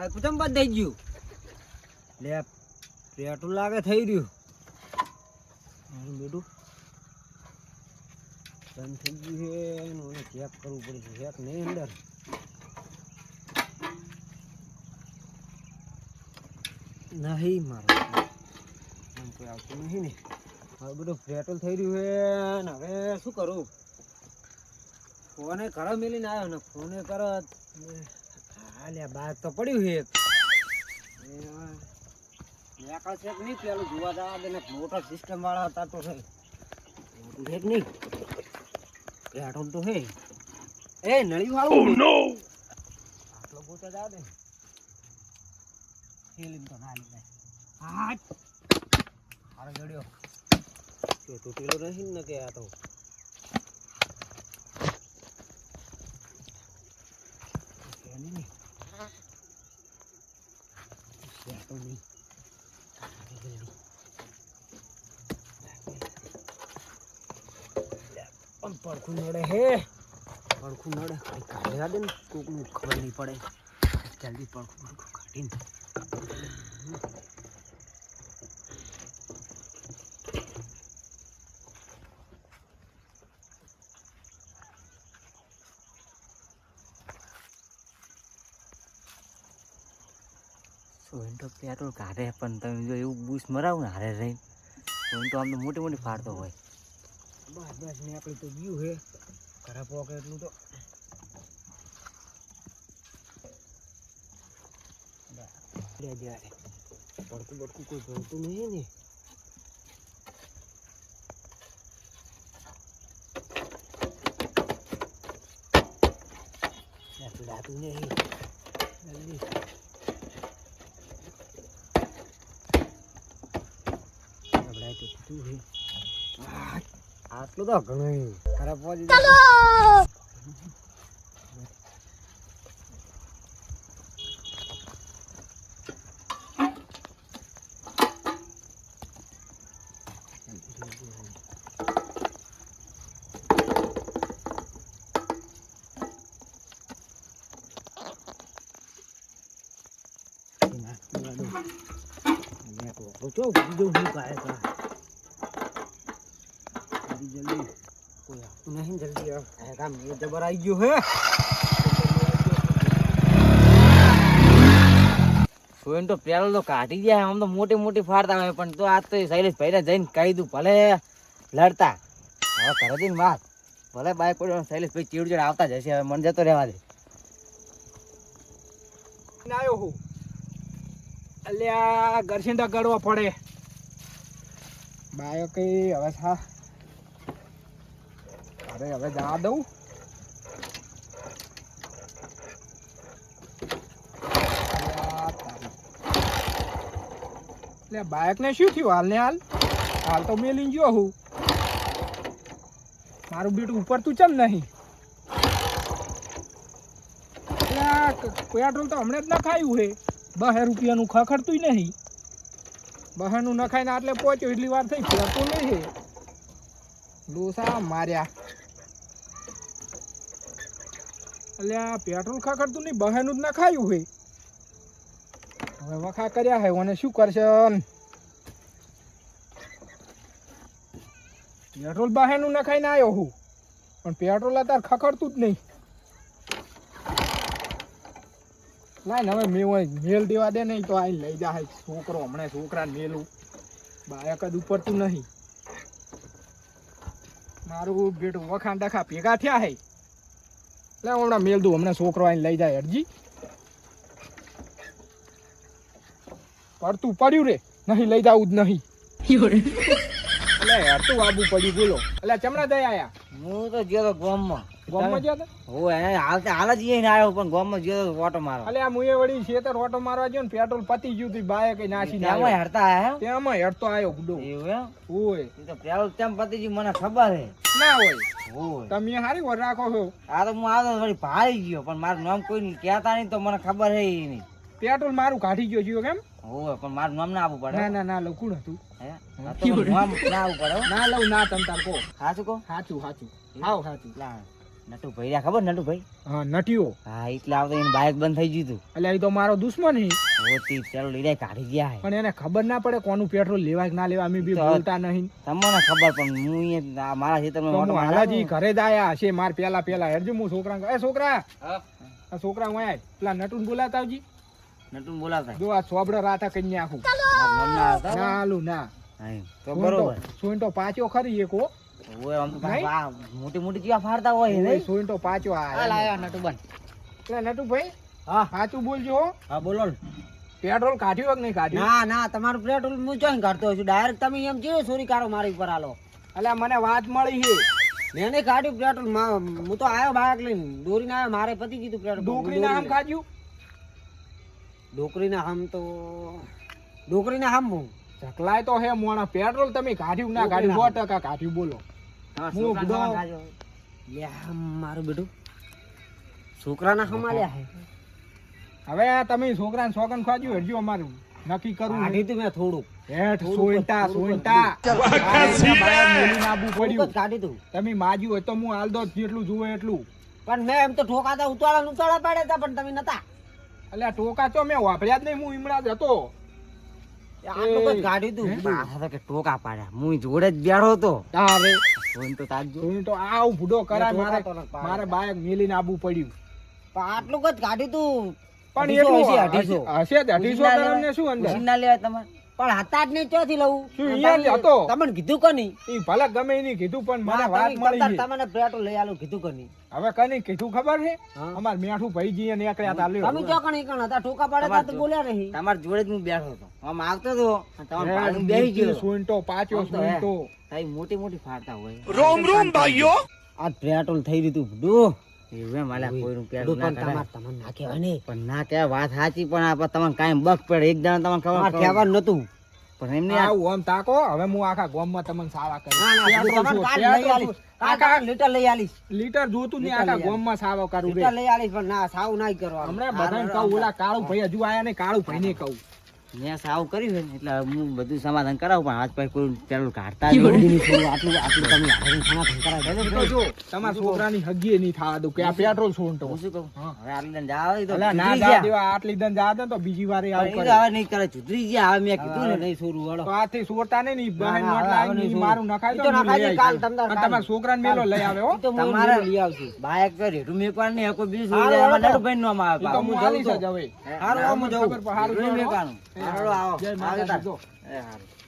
Bike કેમ બંધ થઈ ગયું લે પેટું લાગે થઈ રહ્યું. બેટું. બંધ થઈ ગયું છે એનું ચેક કરવું પડે છે. ચેક નહીં અંદર. નહીં મારો. આમ કોઈ આવતું નહીં ને. હવે બધું પેટ્રોલ થઈ રહ્યું છે ને હવે શું કરું? ફોને કરો મેલીને આવ્યો ને ફોને કરો હાલ્યા બાગ તો પડ્યું છે એક. છે નહીં પેલું જોવા જવા દે ને મોટર સિસ્ટમ વાળા હતા તો છે. મોટું છે નહીં? પેટ્રોલ તો છે. એ નળી વાળું. આટલો ગોતો જવા દે. ફિલ્મ તો ના લીધાય હાટ હારો જડ્યો. કે તૂટેલો નહીં ને કે આ તો છે નહીં ને. છે તો નહીં. પણ પડખું નડે હે. પડખું નડે. કઈ કાઢે દે ને. કોકનું ખબર નહીં પડે. જલ્દી પડખું પડખું કાઢીને. સોન તો પેટ્રોલ કાઢે, પણ તમે જો એવું બૂસ મરાવ ને હારે રહીને સોન તો આમ તો મોટી મોટી ફાડતો હોય. બસ બસ, ને આપણે તો ગયું હે. ખરાબ પોકે એટલું તો. જાય પડકું કોઈ જોતું નહીં ને. પીડાતું નહીં જલ્દી તો કીધું આટલું તો ઘણું ખરાબ પહોંચી ચાલો! જો બીજો હું કાય કા જલ્દી જલ્દી કોઈ આવતું નહીં જલ્દી આવ. કાય કા મેં જબર આવી ગયો હે. સોયન તો પેલો તો કાઢી ગયા આમ તો મોટી મોટી ફાડતા હોય પણ તો આજ તો શૈલેષ ભાઈને જઈને કહી દઉં ભલે લડતા. હવે ઘરે જઈને વાત. ભલે બાઈક પડ્યો શૈલેષ ભાઈ ચીડ ચીડ આવતા જ હશે હવે મન જતો રહેવા દે. આવ્યો હું. અલ્યા ગરસિંડા ગળવા પડે. બાયો કઈ હવે થા અરે, હવે જવા દઉં. એટલે બાયક ને શું થયું હાલ ને હાલ? હાલ તો મેલીને ગયો હું. મારું બેટું ઉપર તું ચમ નહીં. પેટ્રોલ તો હમણાં જ નખાયું હે. બહે રૂપિયાનું ખખડતું નહીં. બહેનું નખાઈને આટલે પહોંચ્યો, એટલી વાર થઈ, ફેરતો નહીં ડોસા માર્યા. અલ્યા પેટ્રોલ ખખડતું નહીં, બહેનું જ નખાયું હોય. હવે વખા કર્યા હે અને શું કરશે? પેટ્રોલ બહેનું નખાઈને આવ્યો હું. પણ પેટ્રોલ અત્યારે ખખડતું જ નહીં. ના ને હવે મેં મેલ દેવા દે નહીં તો આ લઈ જાય છોકરો હમણાં છોકરાને મેલું. બાયક જ ઉપરતું નહીં. મારું બેટું વખાણ ડખા ભેગા થયા હે. એટલે હમણાં મેલ દઉં હમણાં છોકરો આવીને લઈ જાય અરજી. પડતું પડ્યું રે નહીં લઈ જાઉં જ નહીં. એટલે હરતું આબુ પડ્યું બોલો. એટલે ચમડા દયા આયા? હું તો ગયો ગોમમાં. ગોમમાં ગયા હું એને હાલ હાલ જ જઈને આવ્યો પણ ગોમમાં ગયો ઓટો મારો. અલે આ મુએ વળી ખેતર ઓટો મારવા ગયો ને પેટ્રોલ પતી ગયું તું બાય કઈ નાસી તેમાંય હરતા આયા તેમાં હેડતો આવ્યો ગુડો. એવું એમ? તો પેલું તેમ પતિજી મને ખબર હે. ના હોય. હોય તમે હારી વર રાખો છો? આ તો હું આવતો વળી ભાળી ગયો પણ મારું નામ કોઈ કહેતા નહીં તો મને ખબર હે નહીં. પેટ્રોલ મારું કાઢી ગયો છે કેમ? ઓય પણ મારું નામ ના આપવું પડે. ના ના ના લખું હતું? હે? આ તો નામ ના આપવું પડે ના લઉં ના તમ તાર કો સાચું કો સાચું સાચું આવ સાચું લા. નટુ ભાઈ રહ્યા ખબર નટુ ભાઈ હા નટીઓ હા એટલે આવતો એનું બાઇક બંધ થઈ ગયું હતું. એટલે એ તો મારો દુશ્મન હે. ઓતી પેલો લીડા કાઢી ગયા પણ એને ખબર ના પડે કોનું પેટ્રોલ લેવા કે ના લેવા અમે બી બોલતા નહીં. તમને ખબર પણ હું અહીંયા મારા ખેતરમાં મારવા હાલાજી ઘરે જ આયા હશે માર પેલા પેલા હેરજો હું છોકરા એ છોકરા! હા. આ છોકરા હું આય પેલા નટુન બોલાતા આવજી. નટુને બોલાતા જો આ છોબડા રાતા કઈ નાખું ના? આલું ના. તો બરોબર. સોઈન તો પાછો ખરી એકો હો. ઓય આમ તો નહીં? મોટી મોટી જીવા ફાડતા હોય નહીં? સોઈન તો પાછો આ આવ્યો નટુ બન એટલે નટુ ભાઈ હા. સાચું બોલજો. હા બોલો પેટ્રોલ કાઢ્યું કે નહીં કાઢ્યું? ના ના તમારું પેટ્રોલ હું ચોઈ કાઢતો છું ડાયરેક્ટ તમે એમ જીવો ચોરી કારો મારી ઉપર આલો એટલે મને વાત મળી છે. મેં નહીં કાઢ્યું પેટ્રોલ હું તો આવ્યો બાઇક લઈને. દોરીને આવ્યો મારે પતી ગયું પેટ્રોલ. ડોકરીને આમ કાઢ્યું ડોકરીને આમ તો ડોકરીને આમ હું. ઢકલાય તો હે મોણા. પેટ્રોલ તમે કાઢ્યું ના કાઢ્યું? સો ટકા કાઢ્યું બોલો. હું છોકરાને બધો- તમારે ખાજો. લ્યા મારું બેટું. છોકરાના હમાલ્યા હે હવે તમે છોકરાને સોગન હેડજો અમારું. નક્કી તું મેં હેઠ પડ્યું કાઢી તું. માજ્યું હોય તો હું હાલ દો જેટલું જુએ એટલું. પણ મેં એમ તો ઠોકાતા ઉતાળા ઉતાળા પાડ્યા હતા પણ તમે નતા. એટલે ટોકા ચો મેં વાપર્યા જ નહીં હું ઈમડા જ કે ટોકા પાડ્યા. હું જોડે જ બેઠો તારે તો તાજો જોઈને તો આવું ભૂડો કરાય. મેં મારે મારે બાયક મેલીને આબુ પડ્યું. પણ આટલું જ કાઢ્યું તું પણ એટલું હશે, હશે અઢીસો. શું અંદર? ઉછીના લેવાય તમારે? પણ હતા જ નહીં ચોથી લઉં. શું અહીંયા હતો? તમને કીધું કોની એ ભલે ગમે એની કીધું પણ મને વાત મળી ગઈ. તમને પેટ્રોલ લઈ આલો કીધું કોની હવે કની કીધું ખબર છે? અમાર મેઠું ભાઈજી અને એકડ્યા તા લ્યો તમે ચોકણ ઈકણ હતા? ઠોકા પાડે તો બોલ્યા નહીં. તમાર જોડે જ હું બેઠો હતો. આમ આવતો હતો અને તમારો બેહી ગયો. સુંટો પાછો સુંટો તો તાઈ મોટી મોટી ફાડતા હોય. આ પેટ્રોલ થઈ રહ્યું તું ડો એવું એમ હાલ્યા કોઈનું ડો પેલું ના પણ કરાય. તમને ના કહેવાય ને. પણ ના કે વાત સાચી પણ આ તમને કાંઈ બક પડે. એક દાડો તમને ખબર કહેવાનું નતું પણ એમને આવું આમ તાકો? હવે હું આખા ગામમાં તમને સાવા કરી પેટ્રોલ લઈ. આલીશ. કાલ આખા તમને લીટર લઈ આલીશ. લીટર જોતું નહીં આખા. ગામમાં સાવો કરું લીટર લઈ આલીશ પણ ના સાવ નહીં કરવાનું. હમણાં બધાને કહું ઓલા કાળું ભાઈ હજુ આયા ને કાળું ભાઈ ને કહું. મેં સાવ કર્યું છે એટલે હું બધું સમાધાન કરાવું પણ આજ પછી કોઈ પેલું કાઢતા આટલું આટલું તમે સમાધાન કરાવી ને. તો જો તમારા છોકરાની હગીએ નહીં થવા દઉં કે આ પેટ્રોલ છોડતો હું શું કહું? હવે આટલી દન જાવ તો ના જા દેવા આટલી દન જા તો બીજી વાર આવું કરે. હવે નહીં કરે સુધરી ગયા હવે મેં કીધું ને નહીં છોડવું વાળો. તો આથી સોરતા નહીં ની બહેન ના, નોટ ઈ મારું નખાય તો તો નખાય કાલ કાલ. તમારા છોકરાને મેલો લઈ આવે હો. તો તમારે લઈ આવશું. બાઇક પર હેઠું મેકવાનું નહીં કોઈ બીજું છોડી દે. એમાં હાલો. નો માં આવે તો હું આલીશ છું હવે. હારું, હું જવું. ખબર હારું હેઠું હાલો, આવો. જય આવે